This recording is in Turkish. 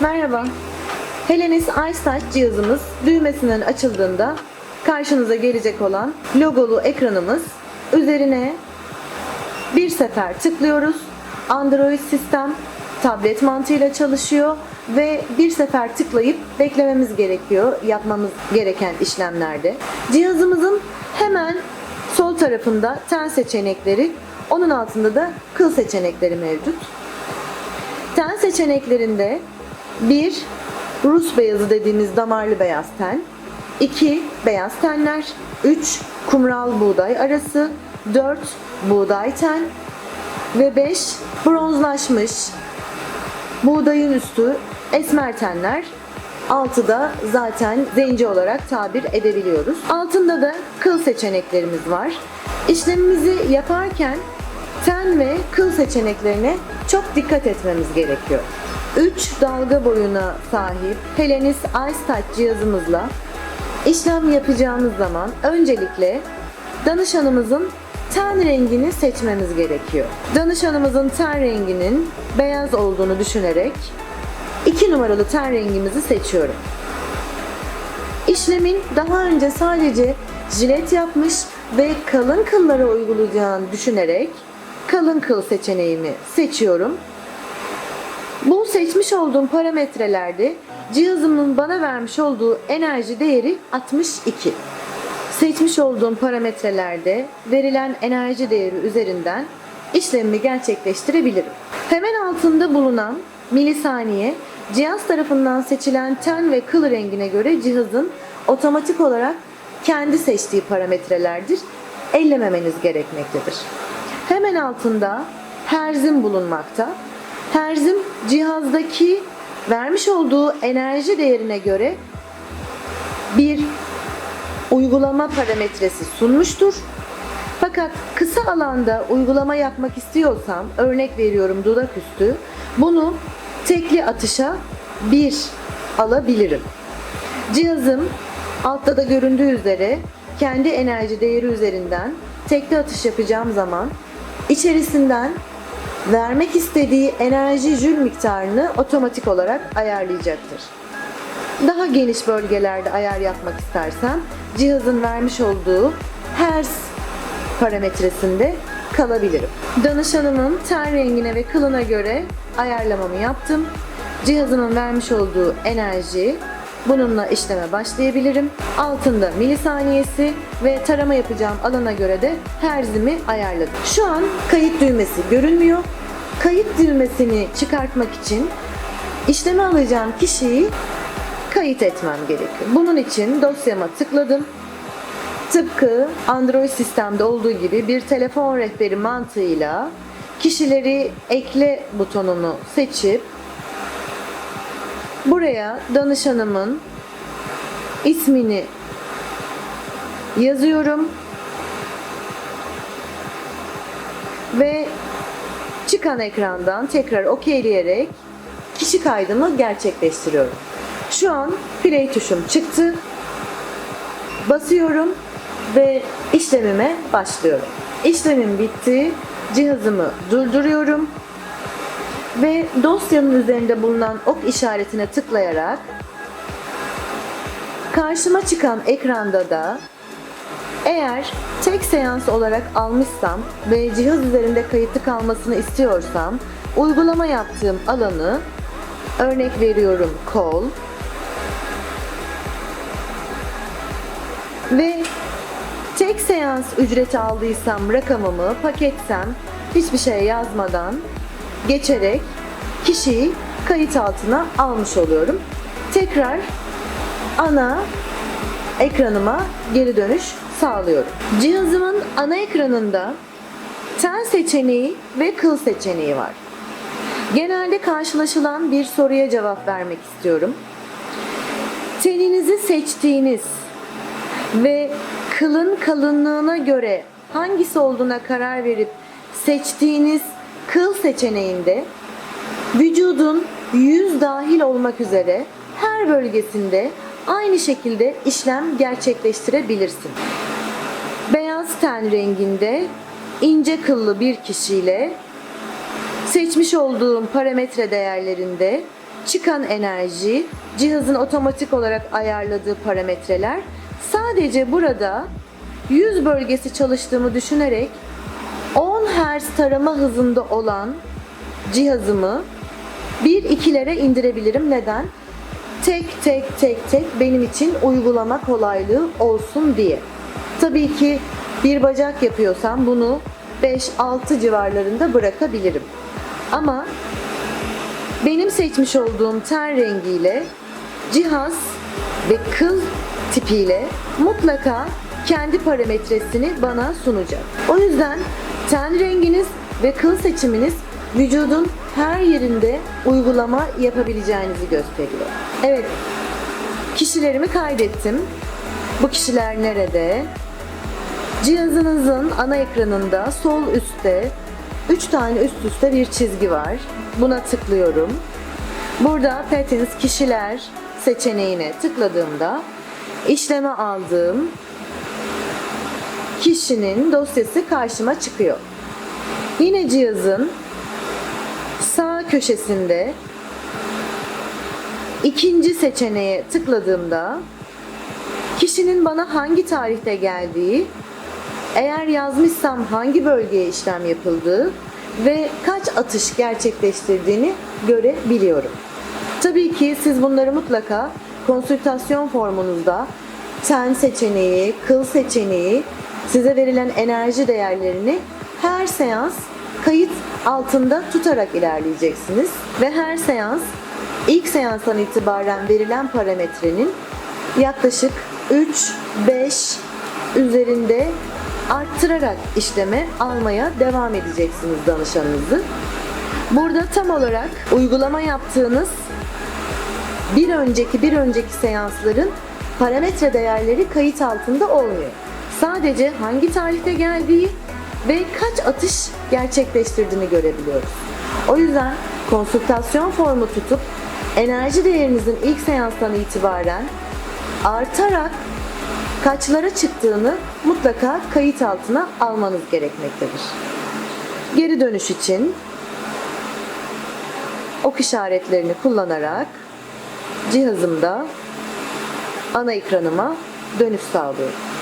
Merhaba. Helenis iStouch cihazımız düğmesinden açıldığında karşınıza gelecek olan logolu ekranımız üzerine bir sefer tıklıyoruz. Android sistem tablet mantığıyla çalışıyor ve bir sefer tıklayıp beklememiz gerekiyor yapmamız gereken işlemlerde. Cihazımızın hemen sol tarafında ten seçenekleri, onun altında da kıl seçenekleri mevcut. Ten seçeneklerinde 1. Rus beyazı dediğimiz damarlı beyaz ten 2. Beyaz tenler 3. Kumral buğday arası 4. Buğday ten ve 5. Bronzlaşmış buğdayın üstü esmer tenler 6'da zaten zenci olarak tabir edebiliyoruz. Altında da kıl seçeneklerimiz var. İşlemimizi yaparken ten ve kıl seçeneklerine çok dikkat etmemiz gerekiyor. 3 dalga boyuna sahip Helenis iStouch cihazımızla işlem yapacağımız zaman öncelikle danışanımızın ten rengini seçmemiz gerekiyor. Danışanımızın ten renginin beyaz olduğunu düşünerek 2 numaralı ten rengimizi seçiyorum. İşlemin daha önce sadece jilet yapmış ve kalın kıllara uygulayacağını düşünerek kalın kıl seçeneğimi seçiyorum. Bu seçmiş olduğum parametrelerde cihazımın bana vermiş olduğu enerji değeri 62. Seçmiş olduğum parametrelerde verilen enerji değeri üzerinden işlemimi gerçekleştirebilirim. Hemen altında bulunan milisaniye cihaz tarafından seçilen ten ve kıl rengine göre cihazın otomatik olarak kendi seçtiği parametrelerdir. Ellememeniz gerekmektedir. Hemen altında herzim bulunmakta. Herzim cihazdaki vermiş olduğu enerji değerine göre bir uygulama parametresi sunmuştur. Fakat kısa alanda uygulama yapmak istiyorsam, örnek veriyorum dudak üstü, bunu tekli atışa bir alabilirim. Cihazım altta da göründüğü üzere kendi enerji değeri üzerinden tekli atış yapacağım zaman içerisinden vermek istediği enerji jül miktarını otomatik olarak ayarlayacaktır. Daha geniş bölgelerde ayar yapmak istersem cihazın vermiş olduğu hertz parametresinde kalabilirim. Danışanımın ten rengine ve kılına göre ayarlamamı yaptım. Cihazımın vermiş olduğu enerji bununla işleme başlayabilirim. Altında milisaniyesi ve tarama yapacağım alana göre de herzimi ayarladım. Şu an kayıt düğmesi görünmüyor. Kayıt düğmesini çıkartmak için işleme alacağım kişiyi kayıt etmem gerekiyor. Bunun için dosyama tıkladım. Tıpkı Android sistemde olduğu gibi bir telefon rehberi mantığıyla kişileri ekle butonunu seçip buraya danışanımın ismini yazıyorum ve çıkan ekrandan tekrar okeyleyerek kişi kaydımı gerçekleştiriyorum. Şu an play tuşum çıktı. Basıyorum ve işlemime başlıyorum. İşlemim bitti. Cihazımı durduruyorum ve dosyanın üzerinde bulunan ok işaretine tıklayarak karşıma çıkan ekranda da eğer tek seans olarak almışsam ve cihaz üzerinde kayıtlı kalmasını istiyorsam uygulama yaptığım alanı örnek veriyorum kol ve tek seans ücreti aldıysam rakamımı paketsem hiçbir şey yazmadan geçerek kişiyi kayıt altına almış oluyorum. Tekrar ana ekranıma geri dönüş sağlıyorum. Cihazımın ana ekranında ten seçeneği ve kıl seçeneği var. Genelde karşılaşılan bir soruya cevap vermek istiyorum. Teninizi seçtiğiniz ve kılın kalınlığına göre hangisi olduğuna karar verip seçtiğiniz kıl seçeneğinde vücudun yüz dahil olmak üzere her bölgesinde aynı şekilde işlem gerçekleştirebilirsin. Beyaz ten renginde ince kıllı bir kişiyle seçmiş olduğum parametre değerlerinde çıkan enerji, cihazın otomatik olarak ayarladığı parametreler sadece burada yüz bölgesi çalıştığımı düşünerek 10 Hz tarama hızında olan cihazımı 1-2'lere indirebilirim. Neden? Tek tek tek tek benim için uygulama kolaylığı olsun diye. Tabii ki bir bacak yapıyorsam bunu 5-6 civarlarında bırakabilirim. Ama benim seçmiş olduğum ten rengiyle cihaz ve kıl tipiyle mutlaka kendi parametresini bana sunacak. O yüzden ten renginiz ve kıl seçiminiz vücudun her yerinde uygulama yapabileceğinizi gösteriyor. Evet, kişilerimi kaydettim. Bu kişiler nerede? Cihazınızın ana ekranında sol üstte 3 tane üst üste bir çizgi var. Buna tıklıyorum. Burada Patents kişiler seçeneğine tıkladığımda işleme aldığım kişinin dosyası karşıma çıkıyor. Yine cihazın sağ köşesinde ikinci seçeneğe tıkladığımda kişinin bana hangi tarihte geldiği, eğer yazmışsam hangi bölgeye işlem yapıldığı ve kaç atış gerçekleştirdiğini görebiliyorum. Tabii ki siz bunları mutlaka konsültasyon formunuzda ten seçeneği, kıl seçeneği, size verilen enerji değerlerini her seans kayıt altında tutarak ilerleyeceksiniz ve her seans ilk seanstan itibaren verilen parametrenin yaklaşık 3-5 üzerinde arttırarak işleme almaya devam edeceksiniz danışanınızı. Burada tam olarak uygulama yaptığınız bir önceki bir önceki seansların parametre değerleri kayıt altında olmuyor. Sadece hangi tarihte geldiği ve kaç atış gerçekleştirdiğini görebiliyoruz. O yüzden konsültasyon formu tutup enerji değerinizin ilk seanstan itibaren artarak kaçlara çıktığını mutlaka kayıt altına almanız gerekmektedir. Geri dönüş için ok işaretlerini kullanarak cihazımda ana ekranıma dönüş sağlıyorum.